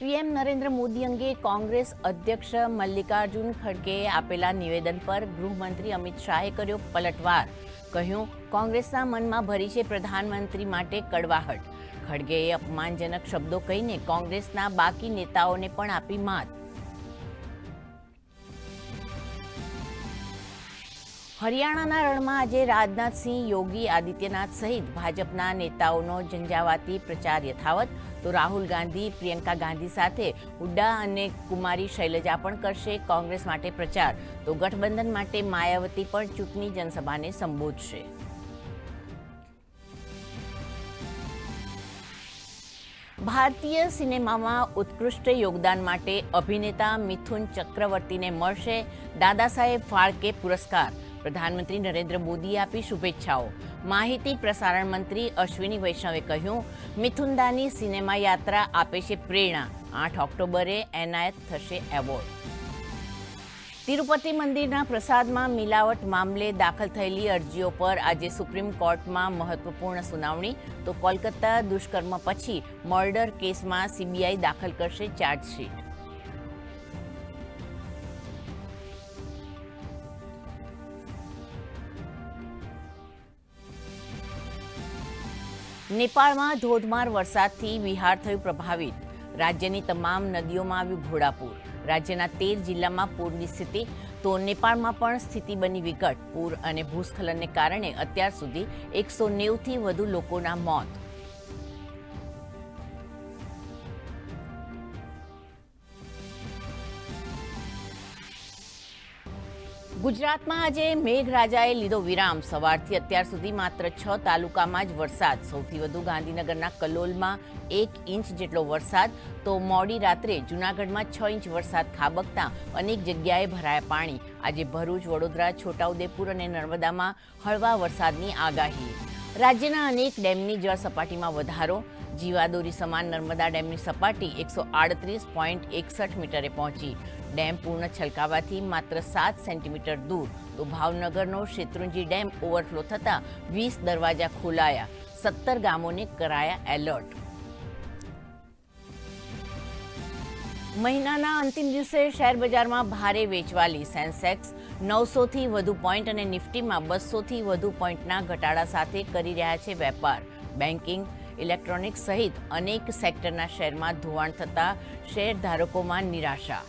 PM Narendra Modi અંગે કોંગ્રેસ અધ્યક્ષ મલ્લિકાર્જુન ખડગેએ આપેલા નિવેદન પર ગૃહમંત્રી અમિત શાહે કર્યો પલટવાર. કહ્યું, કોંગ્રેસના મનમાં ભરી છે પ્રધાનમંત્રી માટે કડવાહટ. ખડગેએ અપમાનજનક શબ્દો કહીને કોંગ્રેસના બાકી નેતાઓને પણ આપી માત. હરિયાણાના રણમાં આજે રાજનાથસિંહ, યોગી આદિત્યનાથ સહિત ભાજપના નેતાઓનો ઝંઝાવાતી પ્રચાર યથાવત તો રાહુલ ગાંધી, પ્રિયંકા ગાંધી સાથે હુડ્ડા અને કુમારી શૈલજા પણ કરશે કોંગ્રેસ માટે પ્રચાર. તો ગઠબંધન માટે માયાવતી પણ ચૂંટણી જનસભાને સંબોધશે. ભારતીય સિનેમામાં ઉત્કૃષ્ટ યોગદાન માટે અભિનેતા મિથુન ચક્રવર્તીને મળશે દાદા સાહેબ ફાળકે પુરસ્કાર. પ્રધાનમંત્રી નરેન્દ્ર મોદીએ આપી શુભેચ્છાઓ. માહિતી પ્રસારણ મંત્રી અશ્વિની વૈષ્ણવે કહ્યું, મિથુનદાની સિનેમા યાત્રા આપે છે પ્રેરણા. આઠ ઓક્ટોબરે એનાયત થશે એવોર્ડ. તિરુપતિ મંદિરના પ્રસાદમાં મિલાવટ મામલે દાખલ થયેલી અરજીઓ પર આજે સુપ્રીમ કોર્ટમાં મહત્વપૂર્ણ સુનાવણી. તો કોલકાતા દુષ્કર્મ પછી મર્ડર કેસમાં સીબીઆઈ દાખલ કરશે ચાર્જશીટ. નેપાળમાં ધોધમાર વરસાદથી બિહાર થયું પ્રભાવિત. રાજ્યની તમામ નદીઓમાં આવ્યું ઘોડાપૂર. રાજ્યના તેર જિલ્લામાં પૂરની સ્થિતિ, તો નેપાળમાં પણ સ્થિતિ બની વિકટ. પૂર અને ભૂસ્ખલનને કારણે અત્યાર સુધી એકસો નેવથી વધુ લોકોના મોત ગુજરાતમાં આજે મેઘરાજાએ લીધો વિરામ. સવારથી અત્યાર સુધી માત્ર છ તાલુકામાં જ વરસાદ. સૌથી વધુ ગાંધીનગરના કલોલમાં એક ઇંચ જેટલો વરસાદ. તો મોડી રાત્રે જૂનાગઢમાં છ ઇંચ વરસાદ ખાબકતા અનેક જગ્યાએ ભરાયા પાણી. આજે ભરૂચ, વડોદરા, છોટાઉદેપુર અને નર્મદામાં હળવા વરસાદની આગાહી. રાજ્યના અનેક ડેમની જળ સપાટીમાં વધારો. જીવાદોરી સમાન નર્મદા ડેમની સપાટી એકસો આડત્રીસ પોઈન્ટ એકસઠ મીટરે પહોંચી. ડેમ પૂર્ણ છલકાવાથી માત્ર સાત સેન્ટીમીટર દૂર તો ભાવનગરનો શેત્રુંજી ડેમ ઓવરફ્લો થતાં વીસ દરવાજા ખોલાયા. સત્તર ગામોને કરાયા એલર્ટ. મહિનાના અંતિમ દિવસે શેર બજારમાં ભારે વેચવાલી. સેન્સેક્સ નવસોથી વધુ પોઈન્ટ અને નિફ્ટીમાં બસોથી વધુ પોઈન્ટના ઘટાડા સાથે કરી રહ્યા છે વેપાર. બેન્કિંગ, ઇલેક્ટ્રોનિક્સ સહિત અનેક સેક્ટરના શેરમાં ધોવાણ થતાં શેર ધારકોમાં નિરાશા.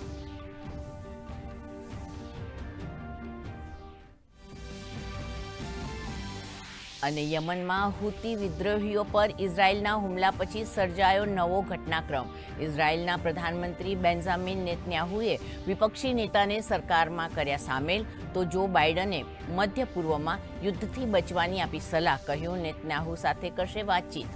અને યમનમાં હુતી વિદ્રોહીઓ પર ઇઝરાયલના હુમલા પછી સર્જાયો નવો ઘટનાક્રમ. ઇઝરાયલના પ્રધાનમંત્રી બેન્ઝામિન નેતન્યાહુએ વિપક્ષી નેતાને સરકારમાં કર્યા સામેલ, તો જો બાઇડને મધ્ય પૂર્વમાં યુદ્ધથી બચવાની આપી સલાહ, કહ્યું નેતન્યાહુ સાથે કરશે વાતચીત.